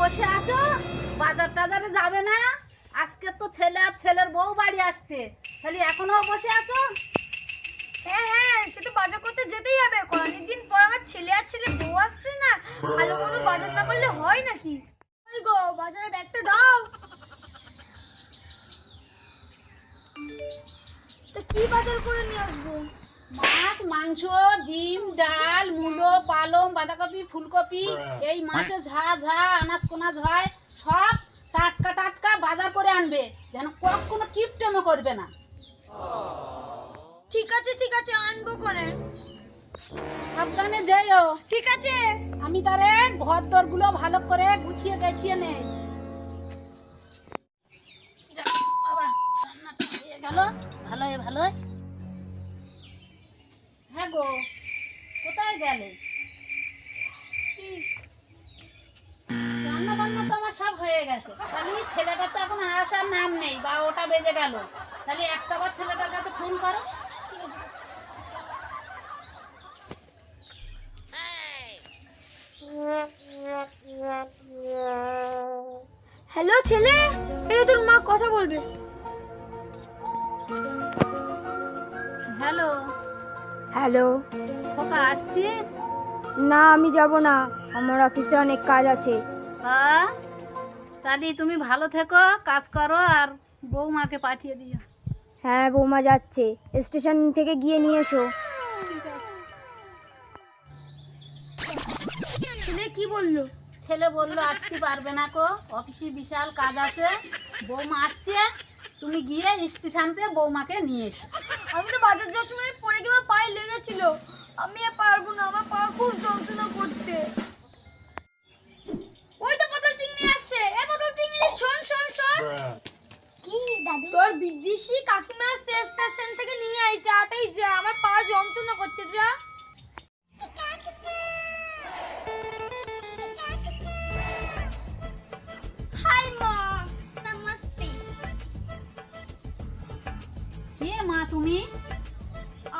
বসে আছো? বাজার টাজারে যাবে না? আজকে তো ছেলে আর ছেলের বউ বাড়ি আসতে। তাহলে এখনও বসে আছো? হ্যাঁ হ্যাঁ সে তো বাজার করতে যেতেই হবে। পর আমার ছেলে আর ছেলে বউ আসছে না। ভালো মতো বাজার না করলে হয় নাকি? ওই গো বাজারে ব্যাগটা দাও। তা কি বাজার করে নিয়ে আসব? মাছ মাংস ডিম ডাল মূলো পালং বাঁধাকপি ফুলকপি এই মাসে ঝা ঝা আনাজ কোনাজ হয় সব টাটকা টাটকা বাজার করে আনবে। যেন কখনো কিপটেমো করবে না। ঠিক আছে ঠিক আছে আনব কোনে সাবধানে যেও ঠিক আছে। আমি তারে ঘর দরগুলো ভালো করে গুছিয়ে গেছিয়ে নেই। বাবা রান্নাটা হয়ে গেল। ভালোই ভালোই। গো কোথায় গেলে? রান্না বান্না তো আমার সব হয়ে গেছে। খালি ছেলেটা তো এখন আসার নাম নেই বা ওটা বেজে গেল। তাহলে একটা বার ছেলেটার কাছে ফোন করো। হ্যালো ছেলে এই তোর মা কথা বলবে। হ্যালো। হ্যালো। খোকা আসছিস? না আমি যাব না। আমার অফিসে অনেক কাজ আছে। হ্যাঁ তাহলে তুমি ভালো থেকো কাজ করো আর বৌমাকে পাঠিয়ে দিও। হ্যাঁ বৌমা যাচ্ছে। স্টেশন থেকে গিয়ে নিয়ে এসো। ছেলে কি বলল? ছেলে বলল আসতে পারবে না কো অফিসে বিশাল কাজ আছে। বৌমা আসছে। তুমি গিয়ে স্টেশন থেকে বৌমাকে নিয়ে এসো। আমি তো বাজার যাওয়ার সময় দাদু? তোর বিদেশি কাকিমা শেষ স্টেশন থেকে নিয়ে আই তাড়াতাড়ি যা আমার পা যন্ত্রণা করছে যা। হাই মা নমস্তে। কে মা তুমি?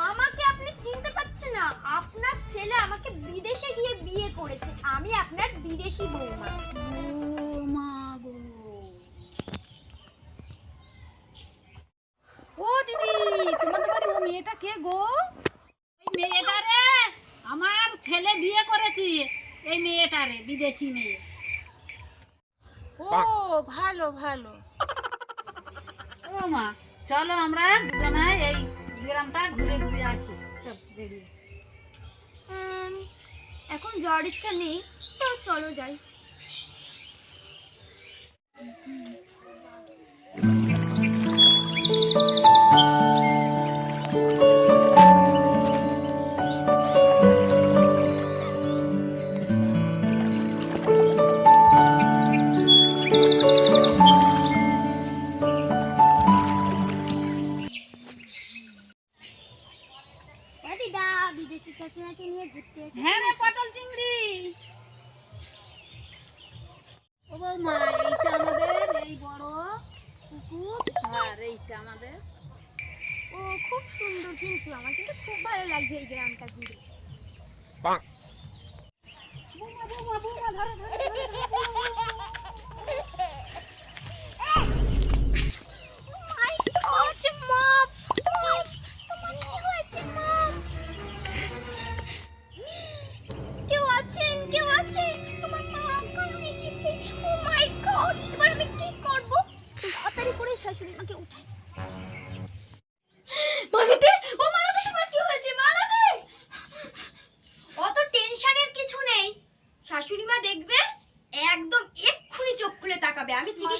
আমাকে আপনি চিনতে পারছেন না আপনার ছেলে আমাকে বিদেশে গিয়ে বিয়ে করেছে আমি আপনার বিদেশি বৌমা ও মা গো ও দিদি তোমাদের বাড়ি ও মেয়েটা কে গো ওই মেয়েটা রে আমার ছেলে বিয়ে করেছি এই মেয়েটারে বিদেশি মেয়ে। ও ভালো ভালো। ও মা চলো আমরা দুজনায় এই গ্রামটা ঘুরে ঘুরে আসি। চল বেরিয়ে। এখন যাওয়ার ইচ্ছা নেই তো চলো যাই। দিদা বিদেশি কাকিমাকে নিয়ে ঘুরতে হ্যাঁ রে পটল চিংড়ি। ও বৌমা এইটা আমাদের এই বড় পুকুর। আর এইটা আমাদের। ও খুব সুন্দর কিন্তু আমার কিন্তু খুব ভালো লাগছে এই গ্রামটা ঘুরে। বৌমা বৌমা ধরো, ধরো,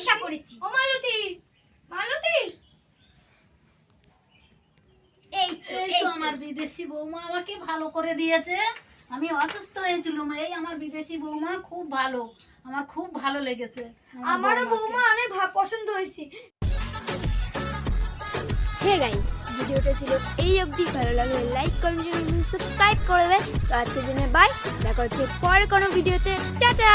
আমি চিকিৎসা করেছি। ও মালতী মালতী। এই তো, এই তো আমার বিদেশি বৌমা আমাকে ভালো করে দিয়েছে। আমি অসুস্থ হয়েছিলাম এই আমার বিদেশি বৌমা খুব ভালো। আমার খুব ভালো লেগেছে। আমার আমারও বৌমা অনেক পছন্দ হয়েছে। হে গাইস ভিডিওটা ছিল এই অবধি। ভালো লাগলে লাইক কমেন্ট সাবস্ক্রাইব করে দেবে তো আজকের জন্য বাই দেখা হচ্ছে পরের কোনো ভিডিওতে। টাটা!